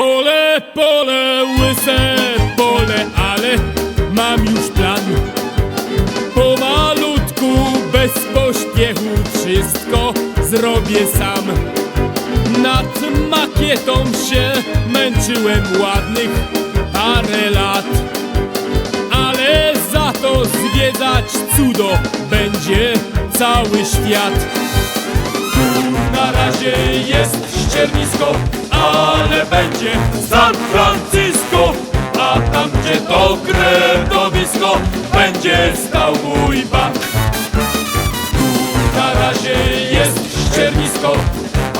Pole, pole, łyse pole, ale mam już plan. Pomalutku, bez pośpiechu, wszystko zrobię sam. Nad makietą się męczyłem ładnych parę lat. Ale za to zwiedzać cudo będzie cały świat. Na razie jest ściernisko, ale będzie San Francisco A tam gdzie to kretowisko Będzie stał mój bank Na razie jest ściernisko,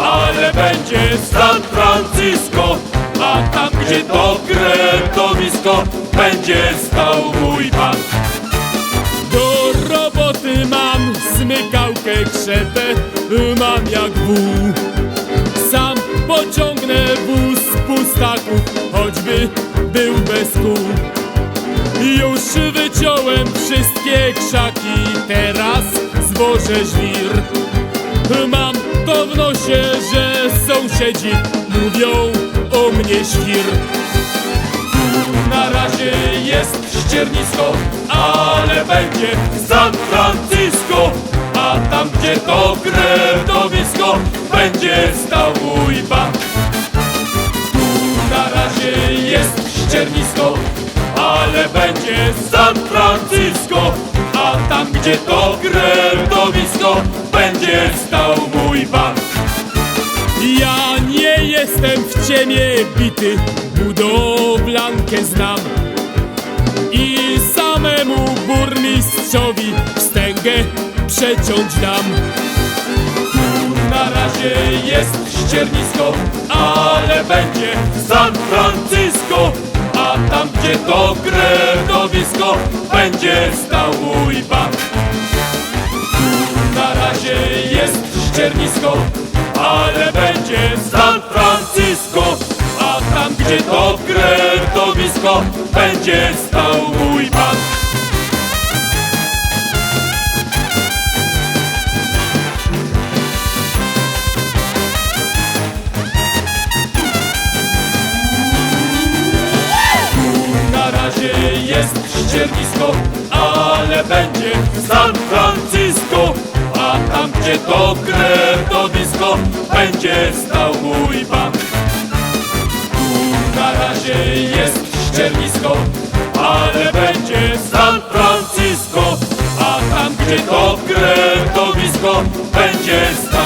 ale będzie San Francisco A tam gdzie to kretowisko Będzie stał mój bank do roboty mam smykałkę, krzepę, mam jak wół. Pustaków, choćby był bez kół. Już wyciąłem wszystkie krzaki, teraz zwożę żwir. Mam to w nosie, że sąsiedzi mówią o mnie świr. Na razie jest ściernisko, ale będzie San Francisco A tam gdzie to kretowisko Będzie ale będzie San Francisco A tam gdzie to kretowisko Będzie stał mój bank. Ja nie jestem w ciemię bity, budowlankę znam. I samemu burmistrzowi wstęgę przeciąć dam. Na razie jest ściernisko, ale będzie San Francisco gdzie to kretowisko, będzie stał mój bank. Na razie jest ściernisko, ale będzie San Francisco. A tam gdzie to kretowisko Będzie stał mój bank Na razie jest ściernisko, ale będzie San Francisco. A tam gdzie to kretowisko Będzie stał mój bank. Na razie jest ściernisko, ale będzie San Francisco. A tam gdzie to kretowisko Będzie stał